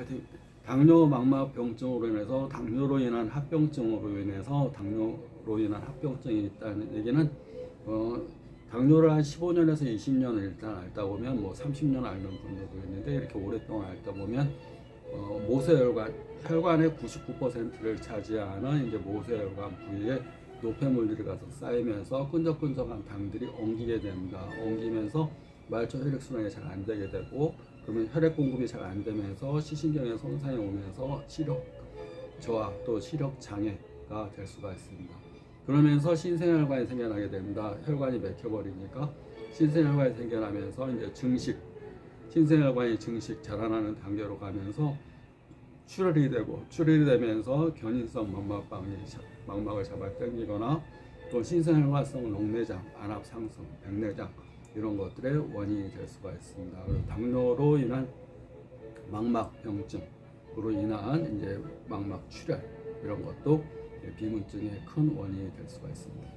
하여튼 당뇨 망막 병증으로 인해서 당뇨로 인한 합병증으로 인해서 당뇨로 인한 합병증이 있다는 얘기는 어, 당뇨를 한 15년에서 20년을 일단 앓다 보면 뭐 30년 앓는 분들도 있는데 이렇게 오랫동안 앓다 보면 어, 모세혈관 혈관의 99%를 차지하는 이제 모세혈관 부위에 노폐물들이 가서 쌓이면서 끈적끈적한 당들이 엉기게 됩니다. 엉기면서 말초 혈액 순환이 잘 안 되게 되고 그러면 혈액 공급이 잘 안 되면서 시신경에 손상이 오면서 시력 저하 또 시력 장애가 될 수가 있습니다. 그러면서 신생혈관이 생겨나게 됩니다. 혈관이 막혀버리니까 신생혈관이 생겨나면서 이제 증식 신생혈관이 증식 자라나는 단계로 가면서 출혈이 되고 출혈이 되면서 견인성 망막방이 자- 망막을 잡아 당기거나 또 신생혈관성 녹내장, 안압 상승, 백내장 이런 것들의 원인이 될 수가 있습니다. 그리고 당뇨로 인한 망막 병증으로 인한 이제 망막 출혈 이런 것도 비문증의 큰 원인이 될 수가 있습니다.